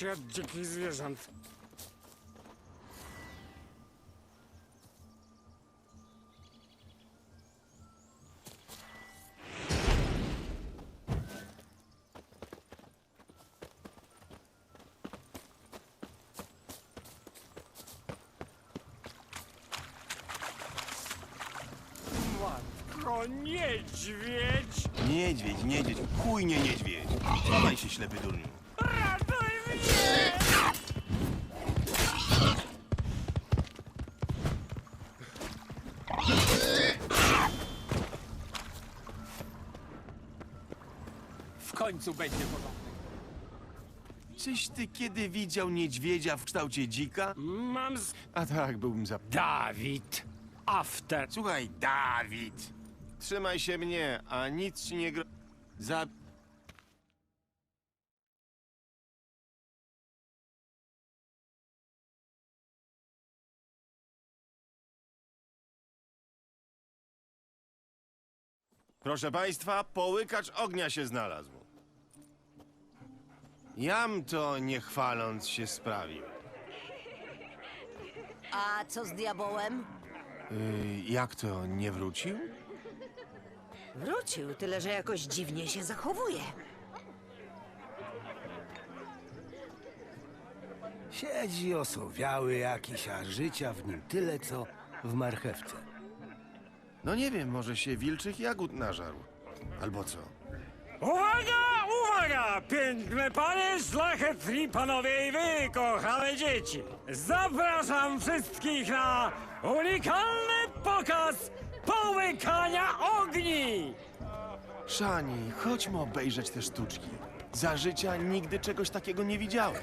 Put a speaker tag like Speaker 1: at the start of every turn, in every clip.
Speaker 1: Еще
Speaker 2: дикий зверь, звезд. Końcu będzie porządek.
Speaker 1: Czyś ty kiedy widział niedźwiedzia w kształcie dzika?
Speaker 2: Mam z...
Speaker 1: A tak, byłbym za...
Speaker 2: Dawid. After.
Speaker 1: Słuchaj, Dawid. Trzymaj się mnie, a nic ci nie gro... Za... Proszę państwa, połykacz ognia się znalazł. Jam to nie chwaląc się sprawił.
Speaker 3: A co z diabołem?
Speaker 1: Y, jak to, nie wrócił?
Speaker 3: Wrócił, tyle że jakoś dziwnie się zachowuje.
Speaker 4: Siedzi osowiały jakiś, a życia w nim tyle, co w marchewce.
Speaker 1: No nie wiem, może się wilczych jagód nażarł. Albo co?
Speaker 2: Uwaga, uwaga! Piękne panie, szlachetni panowie i wy, kochane dzieci! Zapraszam wszystkich na unikalny pokaz połykania ogni!
Speaker 1: Szani, chodźmy obejrzeć te sztuczki. Za życia nigdy czegoś takiego nie widziałem.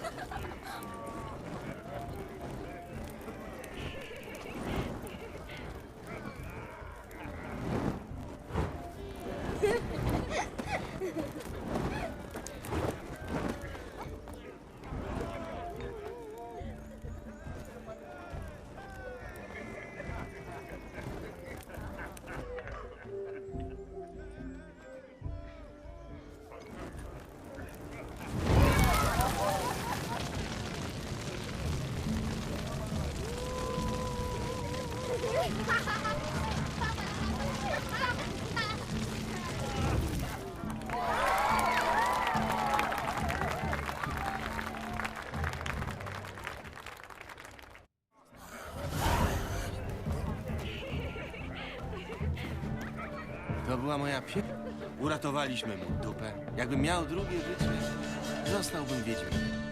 Speaker 1: Moja pie... Uratowaliśmy mu dupę. Jakbym miał drugie życie, zostałbym wiedźmiem.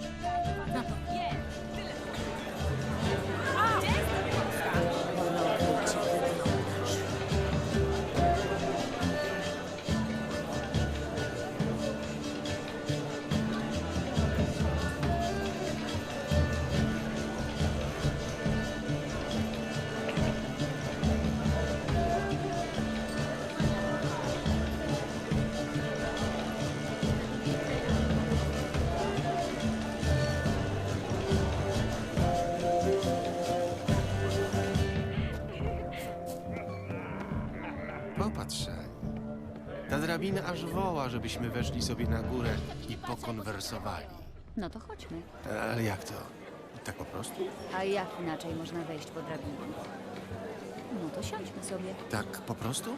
Speaker 1: Ta drabina aż woła, żebyśmy weszli sobie na górę i pokonwersowali.
Speaker 5: No to chodźmy.
Speaker 1: Ale jak to? Tak po prostu?
Speaker 5: A jak inaczej można wejść po drabinie? No to siądźmy sobie.
Speaker 1: Tak po prostu?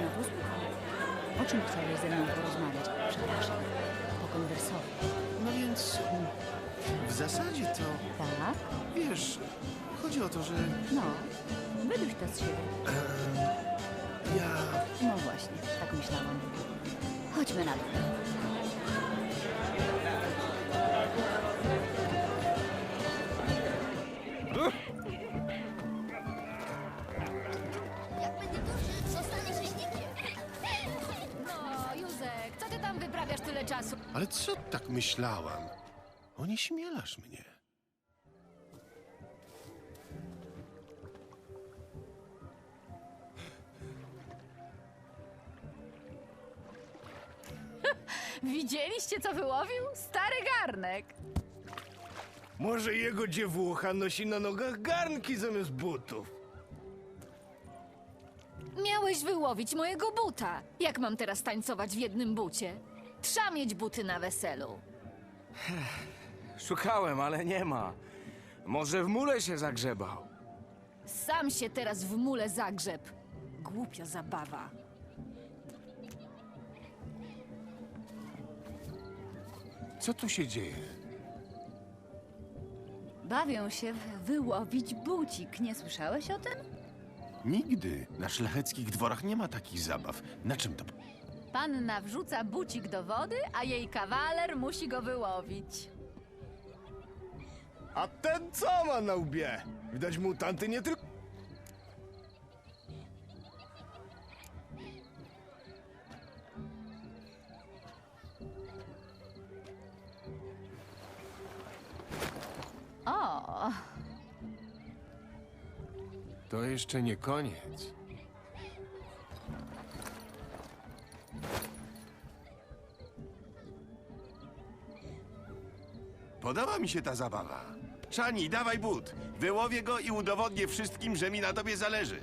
Speaker 5: No to słuchaj. O czym chciałeś ze mną porozmawiać? Przepraszam. Pokonwersować.
Speaker 1: No więc w zasadzie to,
Speaker 5: Tak?
Speaker 1: wiesz, chodzi o to, że
Speaker 5: No. Wyduś to z siebie.
Speaker 1: ja...
Speaker 5: No właśnie, tak myślałam. Chodźmy na dół.
Speaker 6: Jak będzie duży, zostanie rzeźnikiem.
Speaker 7: No, Józek, co ty tam wyprawiasz tyle czasu?
Speaker 1: Ale co tak myślałam? Onieśmielasz mnie.
Speaker 7: Widzieliście, co wyłowił? Stary garnek.
Speaker 4: Może jego dziewucha nosi na nogach garnki zamiast butów.
Speaker 7: Miałeś wyłowić mojego buta. Jak mam teraz tańcować w jednym bucie? Trza mieć buty na weselu.
Speaker 8: Szukałem, ale nie ma. Może w mule się zagrzebał.
Speaker 7: Sam się teraz w mule zagrzeb. Głupia zabawa.
Speaker 8: Co tu się dzieje?
Speaker 5: Bawią się w wyłowić bucik. Nie słyszałeś o tym?
Speaker 1: Nigdy. Na szlacheckich dworach nie ma takich zabaw. Na czym to?
Speaker 5: Panna wrzuca bucik do wody, a jej kawaler musi go wyłowić.
Speaker 9: A ten co ma na łbie? Widać mutanty nie tylko...
Speaker 8: To jeszcze nie koniec.
Speaker 1: Podoba mi się ta zabawa. Szani, dawaj but. Wyłowię go i udowodnię wszystkim, że mi na tobie zależy.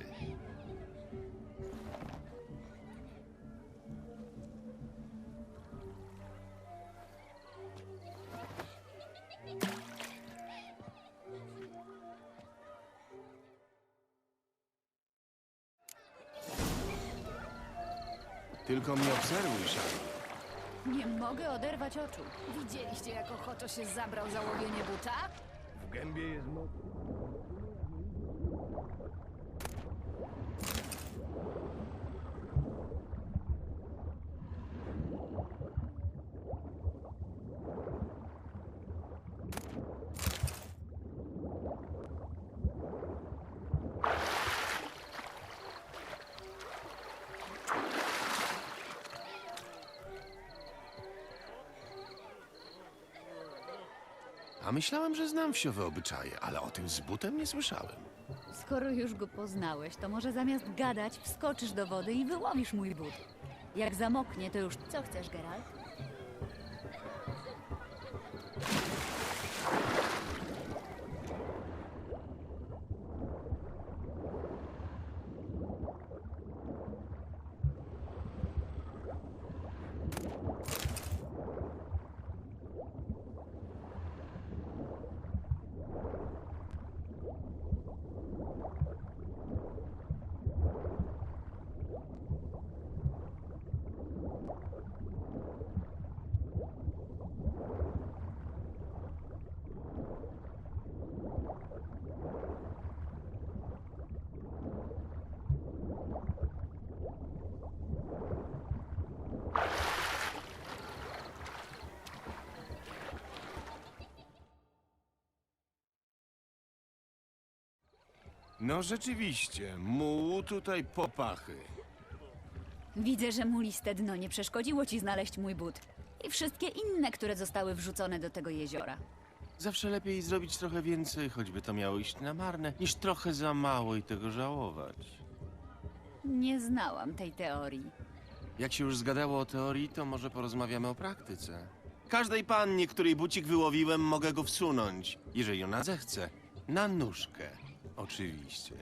Speaker 8: Tylko mnie obserwuj, Szani.
Speaker 5: nie mogę oderwać oczu.
Speaker 7: Widzieliście, jak ochoczo się zabrał za łowienie buta?
Speaker 9: W gębie jest moc.
Speaker 1: A myślałem, że znam wsiowe obyczaje, ale o tym z butem nie słyszałem.
Speaker 5: Skoro już go poznałeś, to może zamiast gadać, wskoczysz do wody i wyłowisz mój but. Jak zamoknie, to już co chcesz, Geralt?
Speaker 1: No rzeczywiście, muł tutaj popachy.
Speaker 5: Widzę, że muliste dno nie przeszkodziło ci znaleźć mój but. I wszystkie inne, które zostały wrzucone do tego jeziora.
Speaker 1: Zawsze lepiej zrobić trochę więcej, choćby to miało iść na marne, niż trochę za mało i tego żałować.
Speaker 5: Nie znałam tej teorii.
Speaker 1: Jak się już zgadało o teorii, to może porozmawiamy o praktyce. Każdej pannie, której bucik wyłowiłem, mogę go wsunąć, jeżeli ona zechce. Na nóżkę, oczywiście.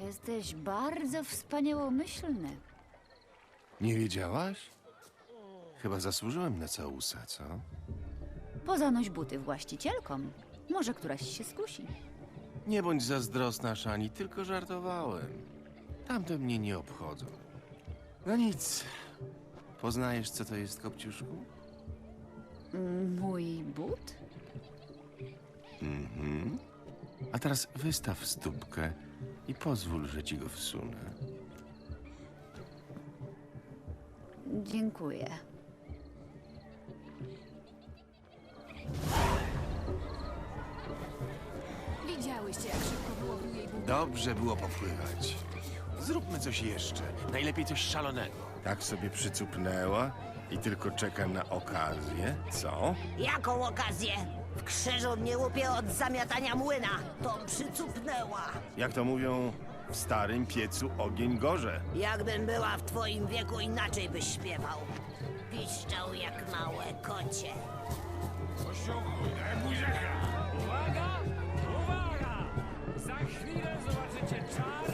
Speaker 5: Jesteś bardzo wspaniałomyślny.
Speaker 1: Nie wiedziałaś? Chyba zasłużyłem na całusa, co?
Speaker 5: Pozanoś buty właścicielkom. Może któraś się skusi.
Speaker 1: Nie bądź zazdrosna, Szani, tylko żartowałem. Tamte mnie nie obchodzą. No nic. Poznajesz, co to jest, Kopciuszku?
Speaker 5: Mój but?
Speaker 1: A teraz wystaw stópkę i pozwól, że ci go wsunę.
Speaker 5: Dziękuję.
Speaker 7: Widziałyście, jak szybko jej but?
Speaker 1: Dobrze było popływać. Zróbmy coś jeszcze. Najlepiej coś szalonego.
Speaker 9: Tak sobie przycupnęła i tylko czeka na okazję, co?
Speaker 3: Jaką okazję? W krzyżu mnie łupie od zamiatania młyna. To przycupnęła.
Speaker 9: Jak to mówią, w starym piecu ogień gorze.
Speaker 3: Jakbym była w twoim wieku, inaczej byś śpiewał. Piszczał jak małe kocie.
Speaker 2: Uwaga! Uwaga! Za chwilę zobaczycie czary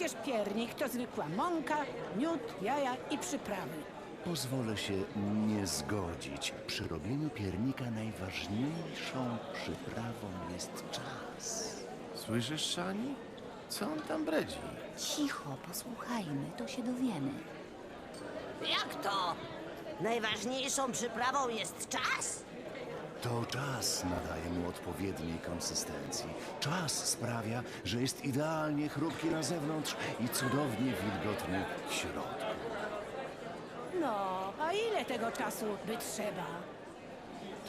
Speaker 10: Przecież piernik to zwykła mąka, miód, jaja i przyprawy.
Speaker 11: Pozwolę się nie zgodzić. Przy robieniu piernika najważniejszą przyprawą jest czas.
Speaker 1: Słyszysz, Szani? Co on tam bredzi?
Speaker 5: Cicho, posłuchajmy, to się dowiemy.
Speaker 3: Jak to? Najważniejszą przyprawą jest czas?
Speaker 11: To czas nadaje mu odpowiedniej konsystencji. Czas sprawia, że jest idealnie chrupki na zewnątrz i cudownie wilgotny w środku.
Speaker 10: No, a ile tego czasu by trzeba?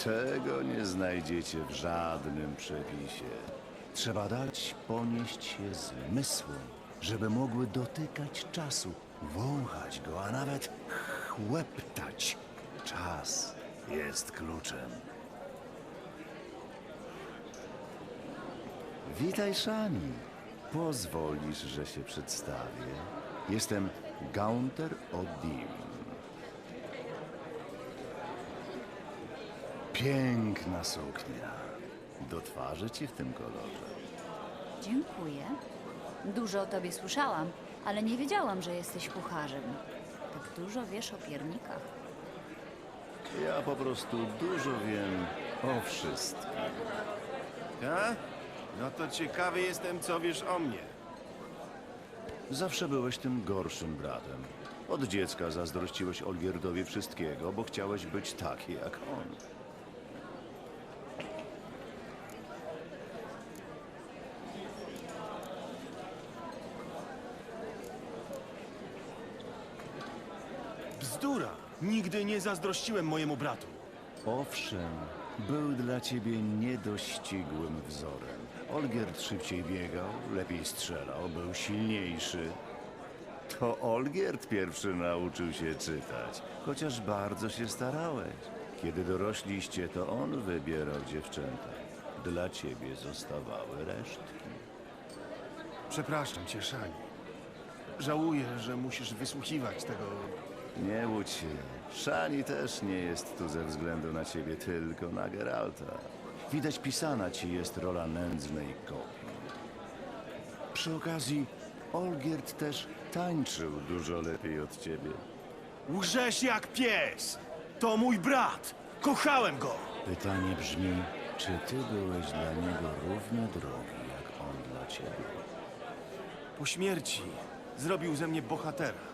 Speaker 11: Tego nie znajdziecie w żadnym przepisie. Trzeba dać ponieść się zmysłom, żeby mogły dotykać czasu, wąchać go, a nawet chłeptać. Czas jest kluczem. Witaj, Szani. Pozwolisz, że się przedstawię. Jestem Gaunter Odim. Piękna suknia. Do twarzy ci w tym kolorze.
Speaker 5: Dziękuję. Dużo o tobie słyszałam, ale nie wiedziałam, że jesteś kucharzem. Tak dużo wiesz o piernikach.
Speaker 11: Ja po prostu dużo wiem o wszystkim.
Speaker 1: A? No to ciekawy jestem, co wiesz o mnie.
Speaker 11: Zawsze byłeś tym gorszym bratem. Od dziecka zazdrościłeś Olgierdowi wszystkiego, bo chciałeś być taki jak on.
Speaker 1: Bzdura! Nigdy nie zazdrościłem mojemu bratu.
Speaker 11: Owszem, był dla ciebie niedościgłym wzorem. Olgierd szybciej biegał, lepiej strzelał, był silniejszy. To Olgierd pierwszy nauczył się czytać, chociaż bardzo się starałeś. Kiedy dorośliście, to on wybierał dziewczęta. Dla ciebie zostawały resztki.
Speaker 1: Przepraszam cię, Szani. Żałuję, że musisz wysłuchiwać tego.
Speaker 11: Nie łudź się. Szani też nie jest tu ze względu na ciebie, tylko na Geralta. Widać pisana ci jest rola nędznej kopii. Przy okazji, Olgierd też tańczył dużo lepiej od ciebie.
Speaker 1: Łżesz jak pies! To mój brat! Kochałem go!
Speaker 11: Pytanie brzmi, czy ty byłeś dla niego równie drogi, jak on dla ciebie?
Speaker 1: Po śmierci zrobił ze mnie bohatera.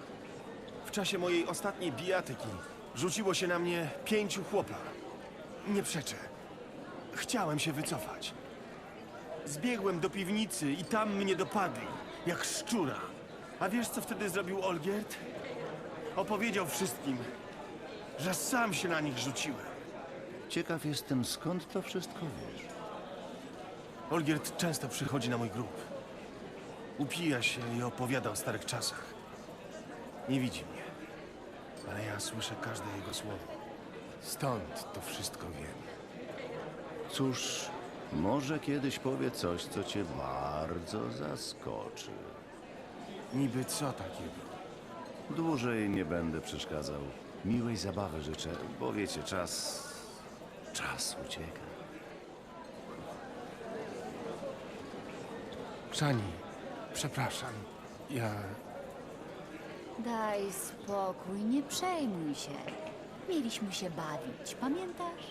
Speaker 1: W czasie mojej ostatniej bijatyki rzuciło się na mnie pięciu chłopa. Nie przeczę. Chciałem się wycofać. Zbiegłem do piwnicy i tam mnie dopadli, jak szczura. A wiesz, co wtedy zrobił Olgierd? Opowiedział wszystkim, że sam się na nich rzuciłem.
Speaker 11: Ciekaw jestem, skąd to wszystko wiesz.
Speaker 1: Olgierd często przychodzi na mój grób. Upija się i opowiada o starych czasach. Nie widzi mnie, ale ja słyszę każde jego słowo. Stąd to wszystko wiem.
Speaker 11: Cóż, może kiedyś powie coś, co cię bardzo zaskoczy.
Speaker 1: Niby co takiego?
Speaker 11: Dłużej nie będę przeszkadzał. Miłej zabawy życzę, bo wiecie, czas. czas ucieka.
Speaker 1: Szani, przepraszam. Ja...
Speaker 5: Daj spokój, nie przejmuj się. Mieliśmy się bawić, pamiętasz?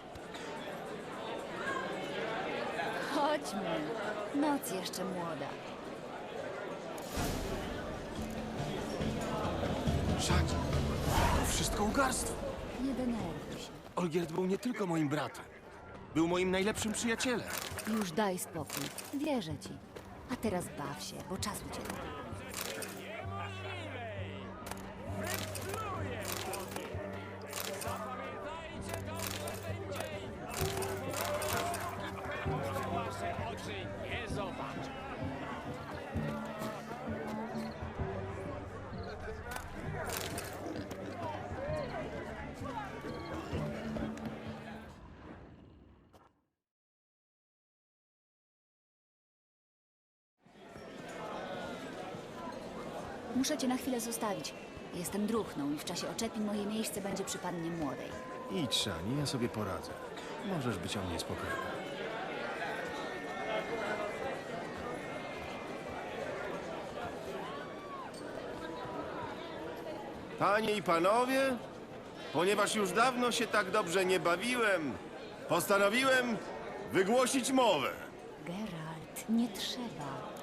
Speaker 5: Chodźmy. Noc jeszcze młoda.
Speaker 1: Szani, to wszystko ugarstwo.
Speaker 5: Nie denerwuj się.
Speaker 1: Olgierd był nie tylko moim bratem. Był moim najlepszym przyjacielem.
Speaker 5: Już daj spokój. Wierzę ci. A teraz baw się, bo czas ucieka. Muszę cię na chwilę zostawić. Jestem druchną i w czasie oczepin moje miejsce będzie przy pannie młodej.
Speaker 1: Idź, Szani, ja sobie poradzę. Możesz być o mnie spokojna. Panie i panowie, ponieważ już dawno się tak dobrze nie bawiłem, postanowiłem wygłosić mowę.
Speaker 5: Geralt, nie trzeba.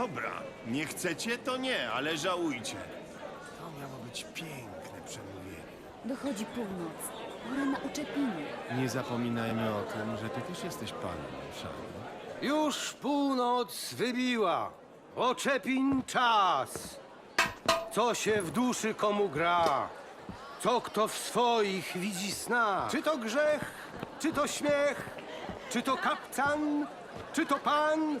Speaker 1: Dobra, nie chcecie, to nie, ale żałujcie. To miało być piękne przemówienie.
Speaker 5: Dochodzi północ. Pora na uczepiny.
Speaker 1: Nie zapominajmy o tym, że ty też jesteś panem, Szani.
Speaker 4: Już północ wybiła. Oczepin czas. Co się w duszy komu gra? Co kto w swoich widzi sna? Czy to grzech, czy to śmiech, czy to kapcan, czy to pan?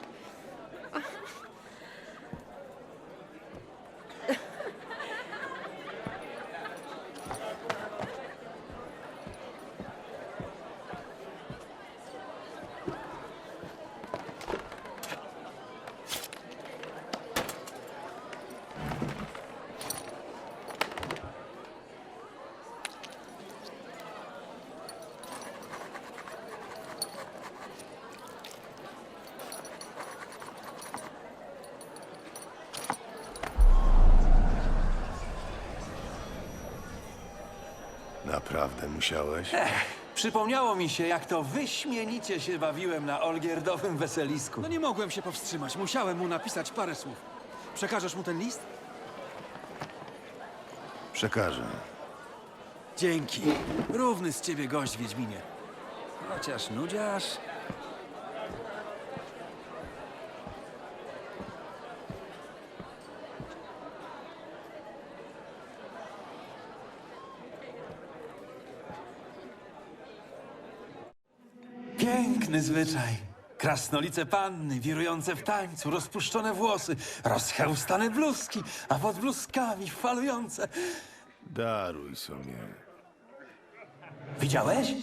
Speaker 1: Naprawdę musiałeś?
Speaker 12: Przypomniało mi się, jak to wyśmienicie się bawiłem na Olgierdowym weselisku.
Speaker 2: No nie mogłem się powstrzymać. Musiałem mu napisać parę słów. Przekażesz mu ten list?
Speaker 1: Przekażę.
Speaker 2: Dzięki. Równy z ciebie gość, Wiedźminie. Chociaż nudziarz...
Speaker 12: Piękny zwyczaj. Krasnolice panny, wirujące w tańcu, rozpuszczone włosy, rozchełstane bluzki, a pod bluzkami falujące.
Speaker 1: Daruj sobie.
Speaker 12: Widziałeś?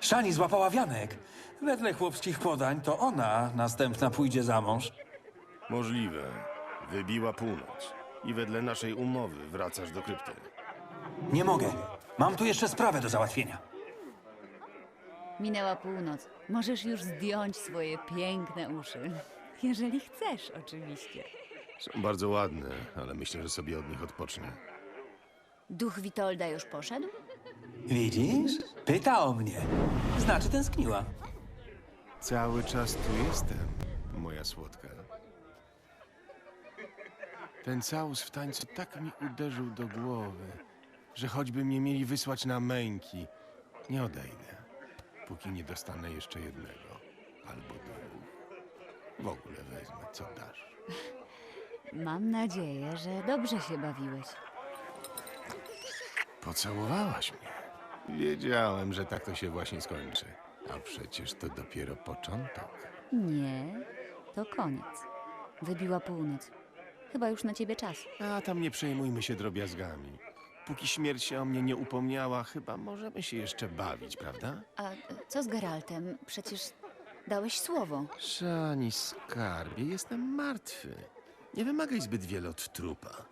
Speaker 12: Szani złapała wianek. Wedle chłopskich podań to ona następna pójdzie za mąż.
Speaker 1: Możliwe. Wybiła północ. I wedle naszej umowy wracasz do krypty.
Speaker 12: Nie mogę. Mam tu jeszcze sprawę do załatwienia.
Speaker 5: Minęła północ. Możesz już zdjąć swoje piękne uszy. Jeżeli chcesz, oczywiście.
Speaker 1: Są bardzo ładne, ale myślę, że sobie od nich odpocznę.
Speaker 5: Duch Witolda już poszedł?
Speaker 12: Widzisz? Pyta o mnie. Znaczy tęskniła.
Speaker 1: Cały czas tu jestem, moja słodka. Ten całus w tańcu tak mi uderzył do głowy, że choćby mnie mieli wysłać na męki, nie odejdę, póki nie dostanę jeszcze jednego albo dwóch. W ogóle wezmę, co dasz.
Speaker 5: Mam nadzieję, że dobrze się bawiłeś.
Speaker 9: Pocałowałaś mnie. Wiedziałem, że tak to się właśnie skończy. A przecież to dopiero początek.
Speaker 5: Nie, to koniec. Wybiła północ. Chyba już na ciebie czas.
Speaker 1: A tam nie przejmujmy się drobiazgami. Póki śmierć się o mnie nie upomniała, chyba możemy się jeszcze bawić, prawda?
Speaker 5: A co z Geraltem? Przecież dałeś słowo.
Speaker 1: Szani skarbie, jestem martwy. Nie wymagaj zbyt wiele od trupa.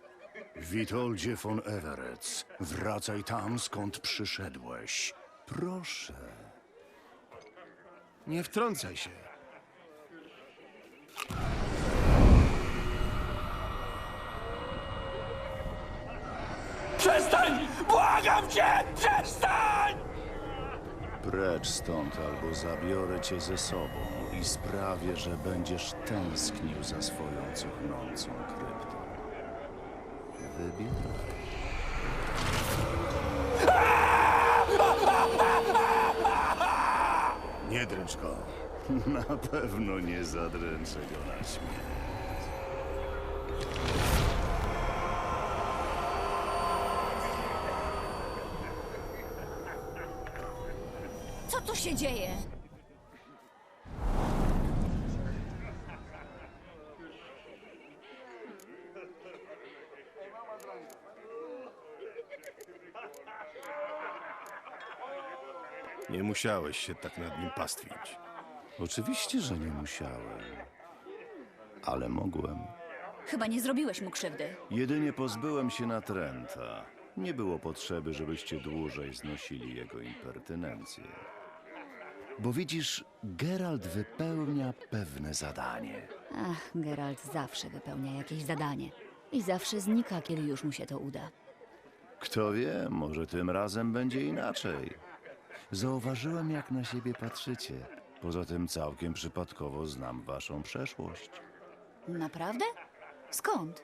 Speaker 11: Witoldzie von Everec, wracaj tam, skąd przyszedłeś. Proszę.
Speaker 1: Nie wtrącaj się.
Speaker 12: Przestań! Błagam cię! Przestań!
Speaker 11: Precz stąd, albo zabiorę cię ze sobą i sprawię, że będziesz tęsknił za swoją cuchnącą kryptą. Wybieraj. Nie dręcz go. Na pewno nie zadręczę go na śmierć.
Speaker 7: Się dzieje?
Speaker 9: Nie musiałeś się tak nad nim pastwić.
Speaker 11: Oczywiście, że nie musiałem. Ale mogłem.
Speaker 5: Chyba nie zrobiłeś mu krzywdy.
Speaker 11: Jedynie pozbyłem się natręta. Nie było potrzeby, żebyście dłużej znosili jego impertynencję. Bo widzisz, Geralt wypełnia pewne zadanie.
Speaker 5: Ach, Geralt zawsze wypełnia jakieś zadanie. I zawsze znika, kiedy już mu się to uda.
Speaker 11: Kto wie, może tym razem będzie inaczej. Zauważyłem, jak na siebie patrzycie. Poza tym całkiem przypadkowo znam waszą przeszłość.
Speaker 5: Naprawdę? Skąd?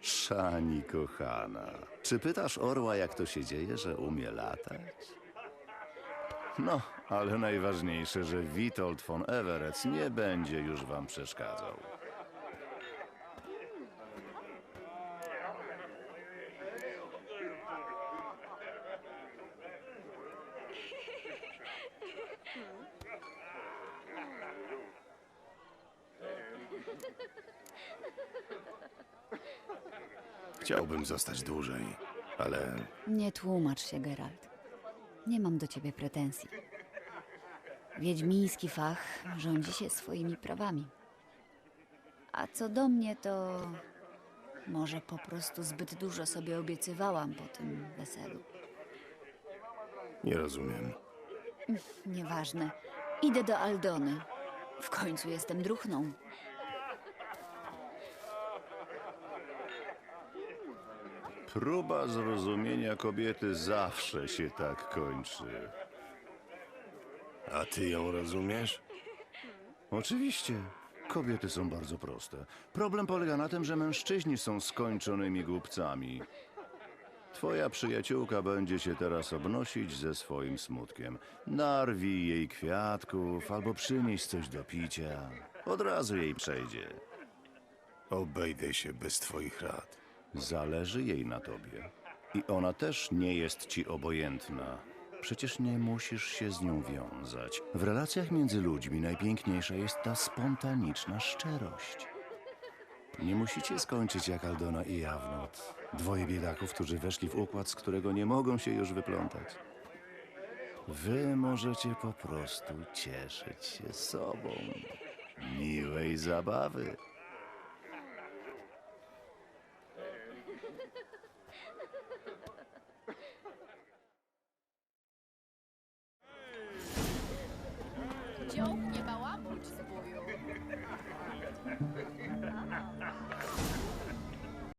Speaker 11: Szani kochana, czy pytasz orła, jak to się dzieje, że umie latać? No, ale najważniejsze, że Witold von Everec nie będzie już wam przeszkadzał.
Speaker 9: Chciałbym zostać dłużej, ale
Speaker 5: Nie tłumacz się, Geralt. Nie mam do ciebie pretensji. Wiedźmiński fach rządzi się swoimi prawami. A co do mnie, to może po prostu zbyt dużo sobie obiecywałam po tym weselu.
Speaker 9: nie rozumiem.
Speaker 5: Nieważne. Idę do Aldony. W końcu jestem druchną.
Speaker 11: Próba zrozumienia kobiety zawsze się tak kończy.
Speaker 9: A ty ją rozumiesz?
Speaker 11: Oczywiście. Kobiety są bardzo proste. Problem polega na tym, że mężczyźni są skończonymi głupcami. Twoja przyjaciółka będzie się teraz obnosić ze swoim smutkiem. Narwij jej kwiatków albo przynieś coś do picia. Od razu jej przejdzie.
Speaker 9: Obejdę się bez twoich rad.
Speaker 11: Zależy jej na tobie. I ona też nie jest ci obojętna. Przecież nie musisz się z nią wiązać. W relacjach między ludźmi najpiękniejsza jest ta spontaniczna szczerość. Nie musicie skończyć jak Aldona i Jawnot. Dwoje biedaków, którzy weszli w układ, z którego nie mogą się już wyplątać. Wy możecie po prostu cieszyć się sobą. Miłej zabawy.